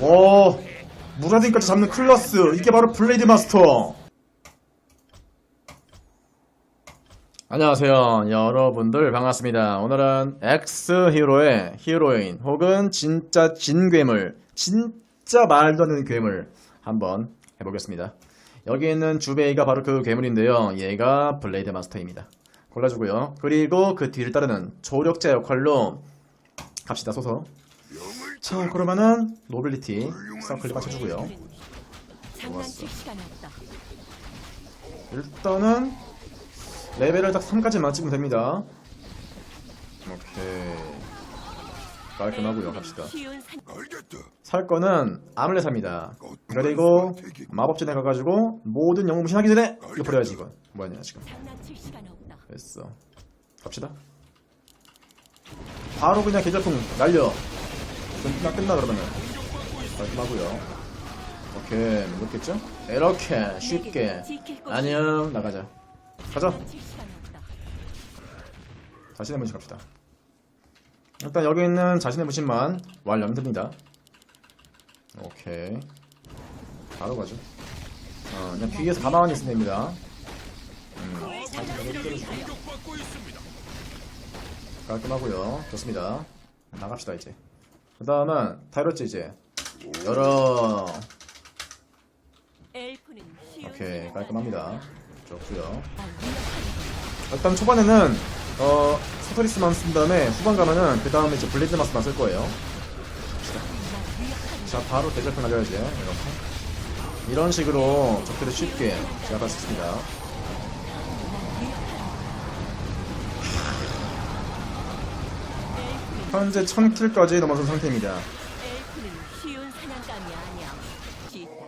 와 무라딘까지 잡는 클라스. 이게 바로 블레이드 마스터. 안녕하세요 여러분들. 반갑습니다. 오늘은 X 히로의 히로인 혹은 진짜 진괴물 진짜 말도 안 되는 괴물 한번 해보겠습니다. 여기 있는 주베이가 바로 그 괴물인데요. 얘가 블레이드 마스터입니다. 골라주고요. 그리고 그 뒤를 따르는 조력자 역할로 갑시다. 소서 자 그러면은 노빌리티 서클리 맞춰주고요. 없다. 일단은 레벨을 딱 3까지만 찍으면 됩니다. 오케이. 깔끔하고요. 갑시다. 살 거는 아물레사입니다. 그리고 마법진에 가가지고 모든 영웅 무신하기 전에 이거 버려야지 이거 뭐하냐 지금. 됐어. 갑시다. 바로 그냥 계절풍 날려 끝나 끝나 그러면은 깔끔하고요. 오케이 무겁겠죠? 이렇게 쉽게. 안녕 나가자. 가자. 자신의 무신 갑시다. 일단 여기 있는 자신의 무신만 완료하면 됩니다. 오케이. 바로 가죠. 어, 그냥 뒤에서 가만히 있으면 됩니다. 음. 깔끔하고요. 좋습니다. 나갑시다 이제 그 다음은 다이로츠 이제. 열어. 오케이 깔끔합니다. 좋고요. 일단 초반에는 어 스토리스만 쓴 다음에 후반 가면은 그 다음에 이제 블레이드 마스만 쓸 거예요. 자 바로 대절편 날려야지 이렇게. 이런 식으로 적들을 쉽게 제압할 수 있습니다. 현재 1000킬까지 넘어선 상태입니다. 엘프는 쉬운 사냥감이 아니야. 지다.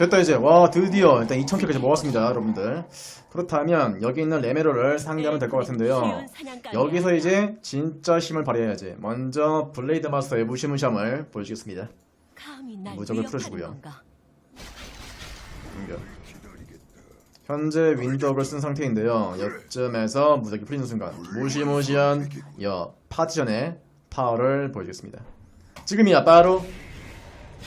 됐다 이제 와 드디어 일단 2000킬까지 모았습니다 여러분들 그렇다면 여기 있는 레메로를 상대하면 될 것 같은데요 여기서. 이제 진짜 힘을 발휘해야지 먼저 블레이드 마스터의 무시무시함을 보여주겠습니다 무적을 풀어주고요. 공격. 현재 윈덕을 쓴 상태인데요. 여점에서 무적이 풀리는 순간 무시무시한 여 파티션의 파워를 보여주겠습니다. 지금이야 바로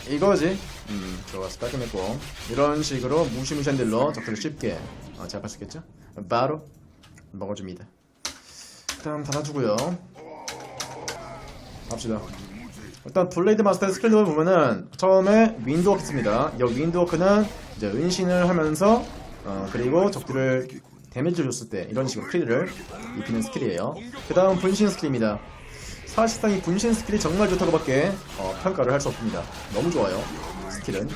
이거지. 음 좋았어 깔끔했고 이런 식으로 무시무시한 딜로 적들을 쉽게 어, 제압할 수 있겠죠? 바로 먹어줍니다. 일단 닫아주고요. 갑시다. 일단 블레이드 마스터의 스킬을 보면은 처음에 윈드워크 씁니다. 이 윈드워크는 이제 은신을 하면서 어, 그리고 적들을 데미지를 줬을 때 이런 식으로 크리를 입히는 스킬이에요. 그 다음 분신 스킬입니다. 사실상 이 분신 스킬이 정말 좋다고밖에 어, 평가를 할 수 없습니다. 너무 좋아요. 스킬은.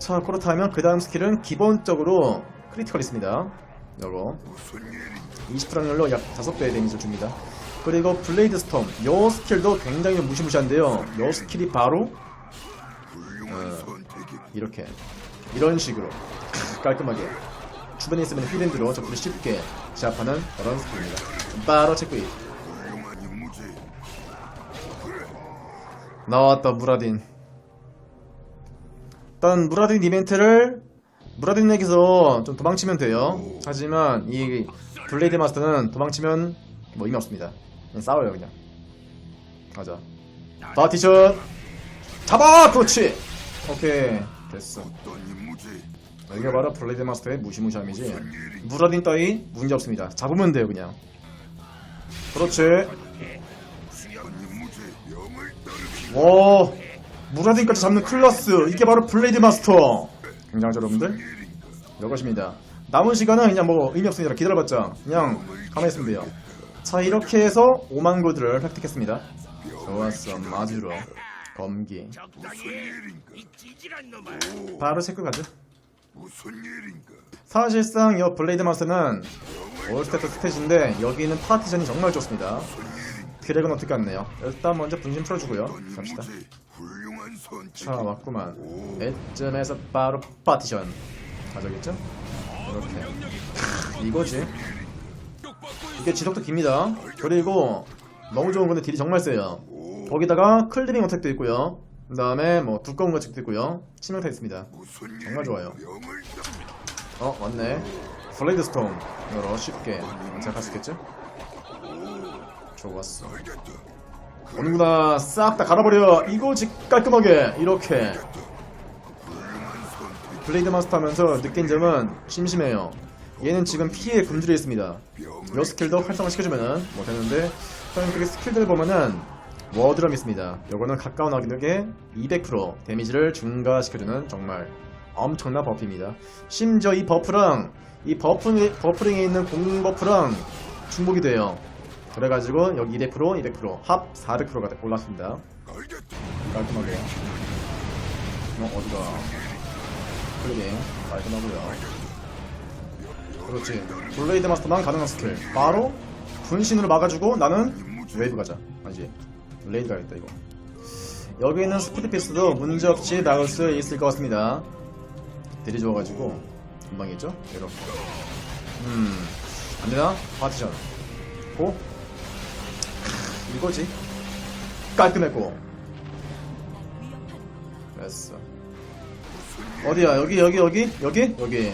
자 그렇다면 그 다음 스킬은 기본적으로 크리티컬 있습니다. 요거 20% 확률로 약 5배의 데미지를 줍니다. 그리고 블레이드 스톰 요 스킬도 굉장히 무시무시한데요. 요 스킬이 바로 어, 이렇게 이런 식으로 깔끔하게 주변에 있으면 휘랜드로 적들을 쉽게 제압하는 그런 스킬입니다. 바로 체크이 나왔다 무라딘 일단 무라딘 이벤트를 무라딘에게서 좀 도망치면 돼요. 하지만 이 블레이드 마스터는 도망치면 뭐 의미 없습니다. 그냥 싸워요 그냥. 가자. 파티션 잡아 그렇지. 오케이 됐어. 여기가 바로 블레이드 마스터의 무시무시함이지. 무라딘 따위 문제 없습니다. 잡으면 돼요 그냥. 그렇지. 와 무라딘까지 잡는 클라스 이게 바로 블레이드 마스터. 굉장하죠 여러분들? 이것입니다. 남은 시간은 그냥 뭐 의미 없습니다. 기다려봤자 그냥 가만히 있으면 돼요. 자 이렇게 해서 5만 골드를 획득했습니다. 좋았어 마주로 검기 바로 체크 가죠. 사실상 이 블레이드 마스터는 올스테트 스탯인데 여기 있는 파티션이 정말 좋습니다. 드랙은 어떻게 왔네요. 일단 먼저 분신 풀어주고요. 갑시다. 자 왔구만. 이쯤에서 바로 파티션 가져겠죠? 이렇게 크, 이거지. 이게 지속도 깁니다. 그리고 너무 좋은 건데 딜이 정말 세요. 거기다가 클리빙 어택도 있고요. 그 다음에 뭐 두꺼운 가책도 있고요. 치명타 있습니다. 정말 좋아요. 어 맞네. 블레이드 스톰 이거로 쉽게 제작할 수 있겠죠? 좋았어. 오는구나 싹 다 갈아버려. 이거지 깔끔하게 이렇게. 블레이드 마스터 하면서 느낀 점은 심심해요. 얘는 지금 피해 금지되어 있습니다. 요 스킬도 활성화 시켜주면은 뭐 되는데 사람들이 스킬들 보면은 워드럼이 있습니다. 요거는 가까운 악력에 200% 데미지를 증가시켜주는 정말 엄청난 버프입니다. 심지어 이 버프랑 이 버프, 버프링에 있는 공중 버프랑 중복이 돼요 그래가지고 여기 200% 200%합 400%가 올랐습니다. 깔끔하게. 어 어디가? 클리빙 깔끔하고요. 그렇지. 블레이드 마스터만 가능한 스킬. 바로 분신으로 막아주고 나는 웨이브 가자. 아니지. 블레이드 가겠다 이거. 여기 있는 스피드 피스도 문제없이 막을 수 있을 것 같습니다. 딜이 좋아가지고. 금방이겠죠? 이렇게 음. 안되나? 파티션. 고 이거지 깔끔했고 됐어 어디야 여기 여기 여기 여기 여기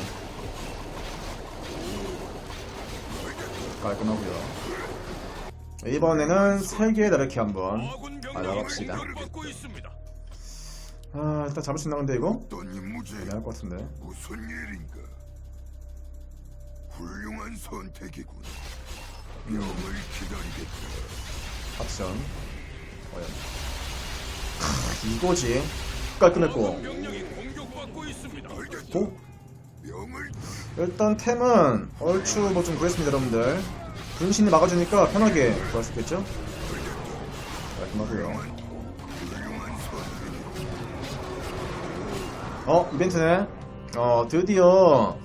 깔끔하고요 이번에는 세 개의 나르키 한번 알아봅시다. 아 일단 잡을 수 있나 근데 이거? 애매할 것 같은데 무슨 일인가? 훌륭한 선택이군. 명을 기다리겠다. 과연. 크, 이거지. 깔끔했고. 고? 명을 일단 템은 얼추 뭐좀 구했습니다 여러분들. 분신이 막아주니까 편하게 구할 수 있겠죠? 깔끔하고요. 어 이벤트네 어 드디어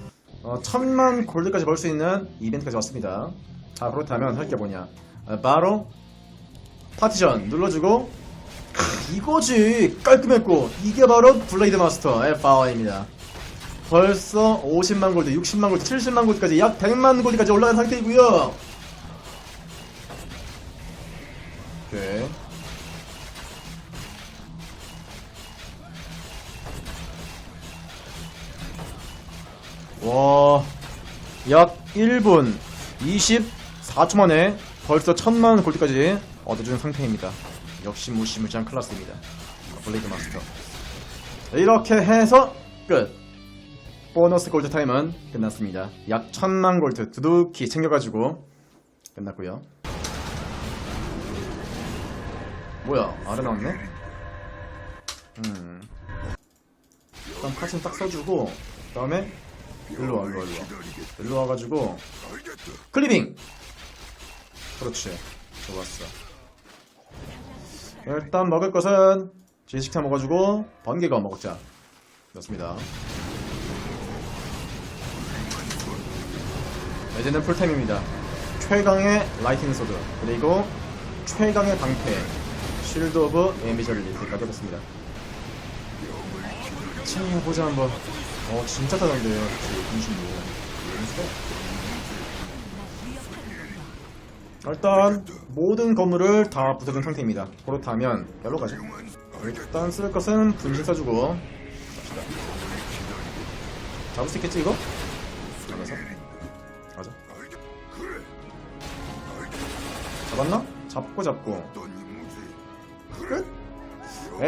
어, 천만 골드까지 벌 수 있는 이벤트까지 왔습니다. 자 그렇다면 할 게 뭐냐. 아, 바로 파티션 눌러주고 크, 이거지 깔끔했고 이게 바로 블레이드 마스터의 파워입니다. 벌써 50만 골드 60만 골드 70만 골드까지 약 100만 골드까지 올라간 상태이고요. 오케이 와, 약 1분 24초 만에 벌써 천만 골드까지 얻어준 상태입니다. 역시 무시무시한 클라스입니다. 블레이드 마스터. 이렇게 해서 끝. 보너스 골드 타임은 끝났습니다. 약 천만 골드 두둑히 챙겨가지고 끝났고요. 뭐야, 아래 나왔네? 음. 일단 파츠는 딱 써주고, 그 다음에 일로 와, 일로 와, 일로 와. 일로 와가지고. 클리빙 그렇지 좋았어 일단 먹을 것은 지식차 먹어주고 번개가 먹자. 그렇습니다. 이제는 풀템입니다. 최강의 라이팅 소드 그리고 최강의 방패 쉴드 오브 에미저를 이렇게까지 얻었습니다. 자 보자 한번. 어 진짜 다른데요 분신도 일단 모든 건물을 다 부숴준 상태입니다. 그렇다면 열로 가죠. 일단 쓸 것은 분신 써주고 갑시다. 잡을 수 있겠지 이거? 잡아서 가자. 잡았나? 잡고 잡고? 끝.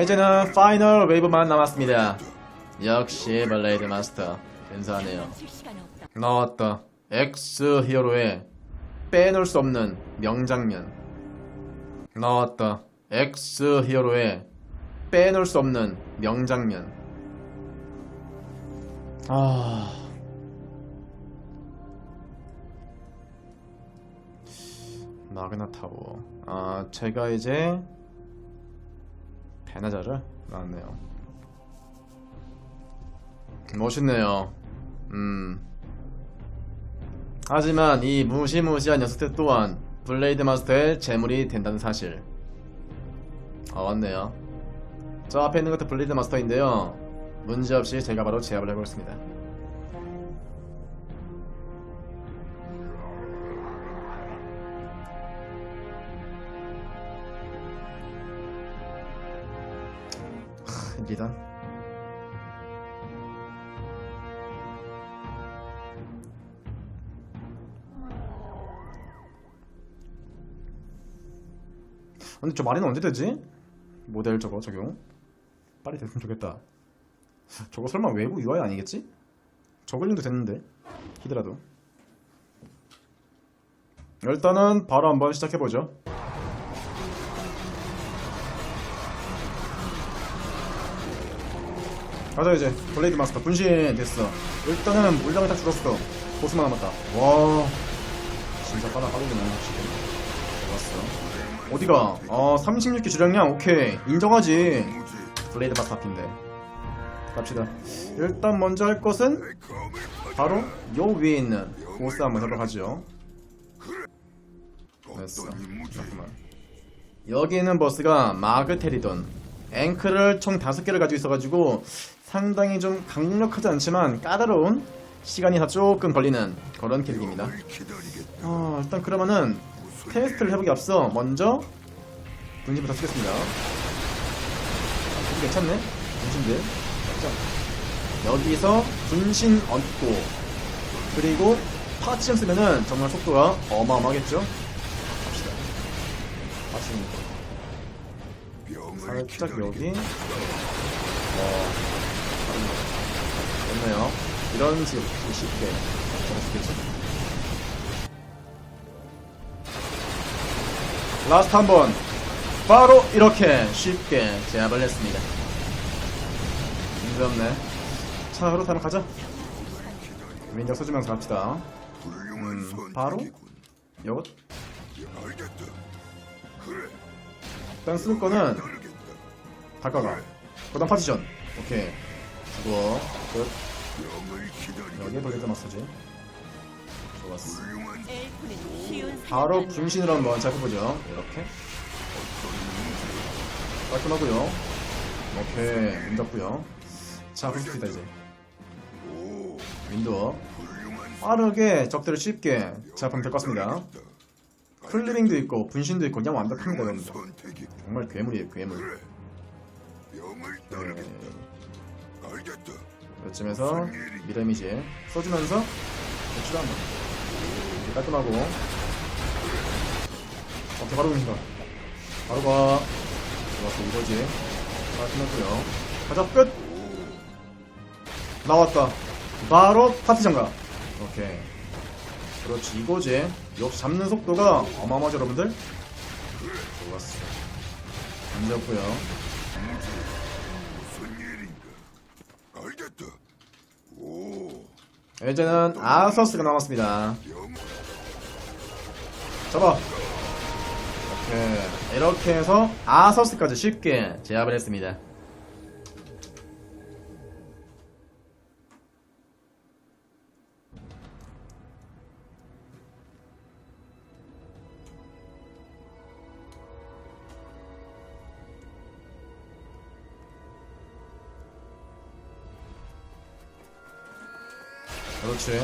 이제는 파이널 웨이브만 남았습니다. 역시 블레이드 마스터 근사하네요. 없다. 나왔다. 엑스 히어로의 빼놓을 수 없는 명장면. 나왔다. 엑스 히어로의 빼놓을 수 없는 명장면. 아. 마그나 타워. 아, 제가 이제 베나자를 나왔네요. 멋있네요. 음. 하지만 이 무시무시한 녀석들 또한 블레이드 마스터의 재물이 된다는 사실. 아 맞네요. 저 앞에 있는 것도 블레이드 마스터인데요. 문제없이 제가 바로 제압을 해보겠습니다. 일단 근데 저 말이는 언제 되지? 모델 저거 적용 빨리 됐으면 좋겠다. 저거 설마 외부 UI 아니겠지? 저글링도 됐는데. 히드라도. 일단은 바로 한번 시작해보죠. 가자 이제. 블레이드 마스터 분신 됐어. 일단은 물량이 딱 줄었어. 보스만 남았다. 와. 진짜 빠나 빠르구나 지금 좋았어 어디가? 어 36개 주량량? 오케이. 인정하지. 블레이드 마스터 앞인데. 갑시다. 일단 먼저 할 것은 바로 요 위에 있는 보스 한번 해보러 가죠. 됐어. 잠깐만. 여기 있는 버스가 마그테리돈. 앵크를 총 5개를 가지고 있어가지고 상당히 좀 강력하지 않지만 까다로운 시간이 다 조금 걸리는 그런 캐릭입니다. 어, 일단 그러면은 테스트를 해보기 앞서 먼저 분신부터 쓰겠습니다. 아, 괜찮네. 분신들 자, 여기서 분신 얻고 그리고 파치션 쓰면은 정말 속도가 어마어마하겠죠? 갑시다. 병을 살짝. 여기. 어 됐네요. 이런 식으로 쉽게 잡을 수 있겠죠 라스트 한 번 바로 이렇게 쉽게 제압을 했습니다 힘들었네 자 그렇다면 가자 민정 써주면서 갑시다 음. 바로? 요것. 일단 쓸 거는 알겠다. 닭가가 그다음 파티션 오케이 그거 끝. 여기에 블레드 마스터지 바로 분신으로 한번 잡아보죠. 이렇게. 깔끔하고요. 오케이. 문 닫고요. 자 부스트다 이제. 훌륭한 빠르게 적들을 쉽게 제압하면 될 것 같습니다. 클리빙도 있고 분신도 있고 그냥 완벽합니다 선택이 정말 괴물이에요 괴물. 병을 네, 따르겠다. 알겠다. 이쯤에서 미래미지 써주면서 배치도 한번 깔끔하고. 오케이 바로 공신다. 바로 가 좋았어 이거지. 깔끔하고요. 가자 끝! 나왔다. 바로 파티 장갑 오케이. 그렇지 이거지. 역시 잡는 속도가 어마어마하죠 여러분들? 좋았어 던졌고요. 무슨 일인가? 알겠다. 오. 이제는 아서스가 남았습니다. 병 잡아 오케이 이렇게 해서 아서스까지 쉽게 제압을 했습니다. 그렇지.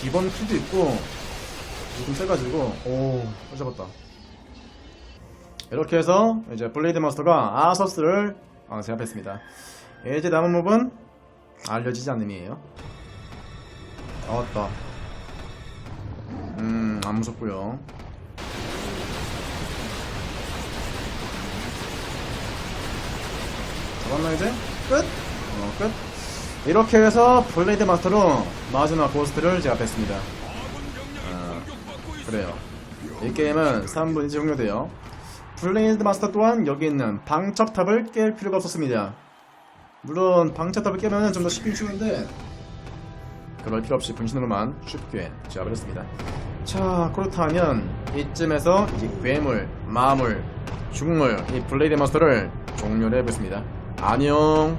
기본 키도 있고 좀 세가지고. 오. 잡았다. 이렇게 해서 이제 블레이드 마스터가 아서스를 어, 제압했습니다. 이제 남은 몹은 알려지지 않음이에요. 나왔다. 음안 무섭고요. 잡았나 이제? 끝? 어, 끝? 이렇게 해서 블레이드 마스터로 마지막 보스들을 제압했습니다. 아, 그래요. 이 게임은 3분이 종료돼요. 블레이드 마스터 또한 여기 있는 방첩탑을 깰 필요가 없었습니다. 물론 방첩탑을 깨면 좀 더 쉽긴 쉬운데 그럴 필요 없이 분신으로만 쉽게 제압을 했습니다. 자 그렇다면 이쯤에서 이제 괴물, 마물, 죽물 이 블레이드 마스터를 종료를 해보겠습니다. 안녕